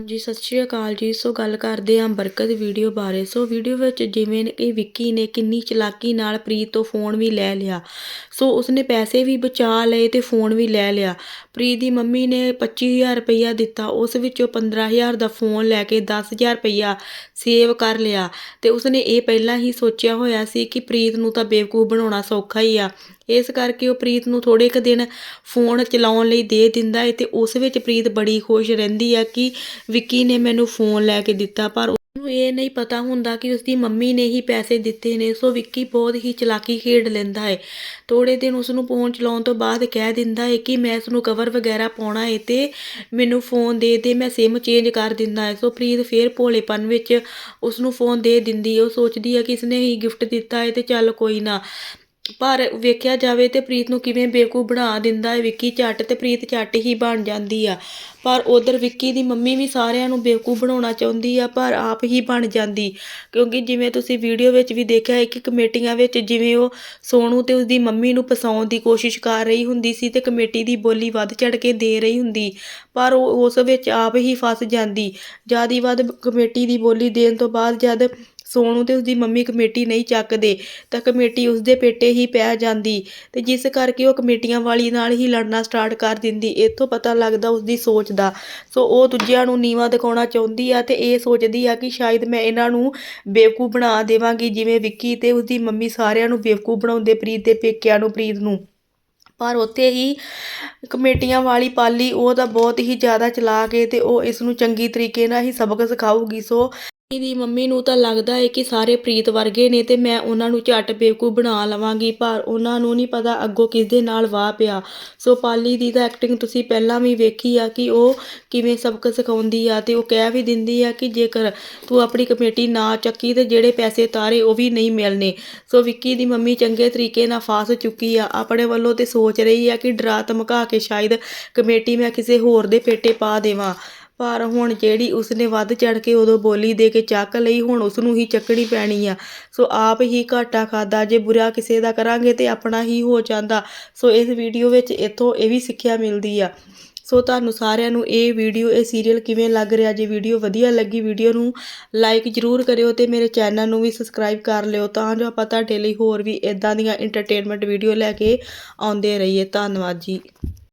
ਹਾਂਜੀ, ਸਤਿ ਸ਼੍ਰੀ ਅਕਾਲ ਜੀ। ਸੋ ਗੱਲ ਕਰਦੇ ਹਾਂ ਬਰਕਤ ਵੀਡੀਓ ਬਾਰੇ। ਸੋ ਵੀਡੀਓ ਵਿੱਚ ਜਿਵੇਂ ਕਿ ਵਿੱਕੀ ਨੇ ਕਿੰਨੀ ਚਲਾਕੀ ਨਾਲ ਪ੍ਰੀਤ ਤੋਂ ਫੋਨ ਵੀ ਲੈ ਲਿਆ। ਸੋ ਉਸਨੇ ਪੈਸੇ ਵੀ ਬਚਾ ਲਏ ਤੇ ਫੋਨ ਵੀ ਲੈ ਲਿਆ। ਪ੍ਰੀਤ ਦੀ ਮੰਮੀ ਨੇ 25000 ਰੁਪਈਆ ਦਿੱਤਾ। ਉਸ ਵਿੱਚੋਂ 15000 ਦਾ ਫੋਨ ਲੈ ਕੇ 10000 ਰੁਪਈਆ ਸੇਵ ਕਰ ਲਿਆ। ਤੇ ਉਸਨੇ ਇਹ ਪਹਿਲਾਂ ਹੀ ਸੋਚਿਆ ਹੋਇਆ ਸੀ ਕਿ ਪ੍ਰੀਤ ਨੂੰ ਤਾਂ ਬੇਵਕੂਫ ਬਣਾਉਣਾ ਸੌਖਾ ਹੀ ਆ। ਇਸ ਕਰਕੇ ਉਹ ਪ੍ਰੀਤ ਨੂੰ ਥੋੜੇ ਕੁ ਦਿਨ ਫੋਨ ਚਲਾਉਣ ਲਈ ਦੇ ਦਿੰਦਾ ਹੈ ਤੇ ਉਸ ਵਿੱਚ ਪ੍ਰੀਤ ਬੜੀ ਖੁਸ਼ ਰਹਿੰਦੀ ਹੈ ਕਿ ਵਿੱਕੀ ਨੇ ਮੈਨੂੰ ਫੋਨ ਲੈ ਕੇ ਦਿੱਤਾ, ਪਰ ਉਹਨੂੰ ਇਹ ਨਹੀਂ ਪਤਾ ਹੁੰਦਾ ਕਿ ਉਸਦੀ ਮੰਮੀ ਨੇ ਹੀ ਪੈਸੇ ਦਿੱਤੇ ਨੇ, ਸੋ ਵਿੱਕੀ ਬਹੁਤ ਹੀ ਚਲਾਕੀ ਖੇਡ ਲੈਂਦਾ ਹੈ ਥੋੜੇ ਦਿਨ ਉਸ ਨੂੰ ਫੋਨ ਚਲਾਉਣ ਤੋਂ ਬਾਅਦ ਕਹਿ ਦਿੰਦਾ ਹੈ ਕਿ ਮੈਂ ਇਸ ਨੂੰ ਕਵਰ ਵਗੈਰਾ ਪਾਉਣਾ ਹੈ ਤੇ ਮੈਨੂੰ ਫੋਨ ਦੇ ਦੇ, ਮੈਂ ਸਿਮ ਚੇਂਜ ਕਰ ਦਿੰਦਾ ਹੈ ਸੋ ਪ੍ਰੀਤ ਫੇਰ ਭੋਲੇਪਨ ਵਿੱਚ ਉਸ ਨੂੰ ਫੋਨ ਦੇ ਦਿੰਦੀ ਹੈ ਉਹ ਸੋਚਦੀ ਹੈ ਕਿ ਇਸਨੇ ਹੀ ਗਿਫਟ ਦਿੱਤਾ ਹੈ ਤੇ ਚੱਲ ਕੋਈ ਨਾ। ਪਰ ਵੇਖਿਆ ਜਾਵੇ ਤੇ ਪ੍ਰੀਤ ਨੂੰ ਕਿਵੇਂ ਬੇਵਕੂਫ ਬਣਾ ਦਿੰਦਾ ਹੈ, ਵਿੱਕੀ ਝੱਟ ਤੇ ਪ੍ਰੀਤ ਝੱਟ ਹੀ ਬਣ ਜਾਂਦੀ ਆ। ਪਰ ਉਧਰ ਵਿੱਕੀ ਦੀ ਮੰਮੀ ਵੀ ਸਾਰਿਆਂ ਨੂੰ ਬੇਵਕੂਫ ਬਣਾਉਣਾ ਚਾਹੁੰਦੀ ਆ, ਪਰ ਆਪ ਹੀ ਬਣ ਜਾਂਦੀ। ਕਿਉਂਕਿ ਜਿਵੇਂ ਤੁਸੀਂ ਵੀਡੀਓ ਵਿੱਚ ਵੀ ਦੇਖਿਆ ਹੈ ਕਿ ਕਮੇਟੀਆਂ ਵਿੱਚ ਜਿਵੇਂ ਉਹ ਸੋਨੂ ਤੇ ਉਸਦੀ ਮੰਮੀ ਨੂੰ ਫਸਾਉਣ ਦੀ ਕੋਸ਼ਿਸ਼ ਕਰ ਰਹੀ ਹੁੰਦੀ ਸੀ ਤੇ ਕਮੇਟੀ ਦੀ ਬੋਲੀ ਵੱਧ ਚੜ ਕੇ ਦੇ ਰਹੀ ਹੁੰਦੀ। ਪਰ ਉਹ ਉਸ ਵਿੱਚ ਆਪ ਹੀ ਫਸ ਜਾਂਦੀ। ਜਿਆਦੀ ਵੱਧ ਕਮੇਟੀ ਦੀ ਬੋਲੀ ਦੇਣ ਤੋਂ ਬਾਅਦ ਜਦ ਸੋਨੂ ਤੇ ਉਸਦੀ ਮੰਮੀ ਕਮੇਟੀ ਨਹੀਂ ਚੱਕਦੇ, ਤਾਂ ਕਮੇਟੀ ਉਸਦੇ ਪੇਟੇ ਹੀ ਪੈ ਜਾਂਦੀ ਤੇ ਜਿਸ ਕਰਕੇ ਉਹ ਕਮੇਟੀਆਂ ਵਾਲੀ ਨਾਲ ਹੀ ਲੜਨਾ ਸਟਾਰਟ ਕਰ ਦਿੰਦੀ। ਇੱਥੋਂ ਪਤਾ ਲੱਗਦਾ ਉਸਦੀ ਸੋਚ ਦਾ। ਸੋ ਉਹ ਦੂਜਿਆਂ ਨੂੰ ਨੀਵਾ ਦਿਖਾਉਣਾ ਚਾਹੁੰਦੀ ਆ ਤੇ ਇਹ ਸੋਚਦੀ ਆ ਕਿ ਸ਼ਾਇਦ ਮੈਂ ਇਹਨਾਂ ਨੂੰ ਬੇਵਕੂਫ ਬਣਾ ਦੇਵਾਂਗੀ, ਜਿਵੇਂ ਵਿੱਕੀ ਤੇ ਉਸਦੀ ਮੰਮੀ ਸਾਰਿਆਂ ਨੂੰ ਬੇਵਕੂਫ ਬਣਾਉਂਦੇ ਪ੍ਰੀਤ ਦੇ ਪੇਕਿਆਂ ਨੂੰ, ਪ੍ਰੀਤ ਨੂੰ। ਪਰ ਉੱਥੇ ਹੀ ਕਮੇਟੀਆਂ ਵਾਲੀ ਪਾਲੀ ਉਹ ਤਾਂ ਬਹੁਤ ਹੀ ਜ਼ਿਆਦਾ ਚਲਾ ਕੇ ਤੇ ਉਹ ਇਸ ਨੂੰ ਚੰਗੀ ਤਰੀਕੇ ਨਾਲ ਹੀ ਸਬਕ ਸਿਖਾਊਗੀ। ਸੋ ਦੀ ਮੰਮੀ ਨੂੰ ਤਾਂ ਲੱਗਦਾ ਏ ਕਿ ਸਾਰੇ ਪ੍ਰੀਤ ਵਰਗੇ ਨੇ ਤੇ ਮੈਂ ਉਹਨਾਂ ਨੂੰ ਝੱਟ ਬੇਵਕੂਫ ਬਣਾ ਲਵਾਂਗੀ, ਪਰ ਉਹਨਾਂ ਨੂੰ ਨਹੀਂ ਪਤਾ ਅੱਗੋਂ ਕਿਸ ਦੇ ਨਾਲ ਵਾਹ ਪਿਆ। ਸੋ ਪਾਲੀ ਦੀ ਤਾਂ ਐਕਟਿੰਗ ਤੁਸੀਂ ਪਹਿਲਾਂ ਵੀ ਵੇਖੀ ਆ ਕਿ ਉਹ ਕਿਵੇਂ ਸਬਕ ਸਿਖਾਉਂਦੀ ਆ ਤੇ ਉਹ ਕਹਿ ਵੀ ਦਿੰਦੀ ਆ ਕਿ ਜੇਕਰ ਤੂੰ ਆਪਣੀ ਕਮੇਟੀ ਨਾ ਚੱਕੀ ਤੇ ਜਿਹੜੇ ਪੈਸੇ ਤਾਰੇ ਉਹ ਵੀ ਨਹੀਂ ਮਿਲਨੇ ਸੋ ਵਿੱਕੀ ਦੀ ਮੰਮੀ ਚੰਗੇ ਤਰੀਕੇ ਨਾਲ ਫਸ ਚੁੱਕੀ ਆ। ਆਪਣੇ ਵੱਲੋਂ ਤੇ ਸੋਚ ਰਹੀ ਆ ਕਿ ਡਰਾ ਧਮਕਾ ਕੇ ਸ਼ਾਇਦ ਕਮੇਟੀ ਮੈਂ ਕਿਸੇ ਹੋਰ ਦੇ ਪੇਟੇ ਪਾ ਦੇਵਾਂ। ਪਰ ਹੁਣ ਜਿਹੜੀ ਉਸਨੇ ਵੱਧ ਚੜ ਕੇ ਉਦੋਂ ਬੋਲੀ ਦੇ ਕੇ ਚੱਕ ਲਈ, ਹੁਣ ਉਸ ਨੂੰ ਹੀ ਚੱਕਣੀ ਪੈਣੀ ਆ। ਸੋ ਆਪ ਹੀ ਘਾਟਾ ਖਾਦਾ, ਜੇ ਬੁਰਾ ਕਿਸੇ ਦਾ ਕਰਾਂਗੇ ਤੇ ਆਪਣਾ ਹੀ ਹੋ ਜਾਂਦਾ। ਸੋ ਇਸ ਵੀਡੀਓ ਵਿੱਚ ਇਥੋਂ ਇਹ ਵੀ ਸਿੱਖਿਆ ਮਿਲਦੀ ਆ। ਸੋ ਤੁਹਾਨੂੰ ਸਾਰਿਆਂ ਨੂੰ ਇਹ ਵੀਡੀਓ, ਇਹ ਸੀਰੀਅਲ ਕਿਵੇਂ ਲੱਗ ਰਿਹਾ? ਜੇ ਵੀਡੀਓ ਵਧੀਆ ਲੱਗੀ ਵੀਡੀਓ ਨੂੰ ਲਾਈਕ ਜਰੂਰ ਕਰਿਓ ਤੇ ਮੇਰੇ ਚੈਨਲ ਨੂੰ ਵੀ ਸਬਸਕ੍ਰਾਈਬ ਕਰ ਲਿਓ ਤਾਂ ਜੋ ਆਪਾਂ ਤੁਹਾਡੇ ਲਈ ਹੋਰ ਵੀ ਇਦਾਂ ਦੀਆਂ ਐਂਟਰਟੇਨਮੈਂਟ ਵੀਡੀਓ ਲੈ ਕੇ ਆਉਂਦੇ ਰਹੀਏ। ਧੰਨਵਾਦ ਜੀ।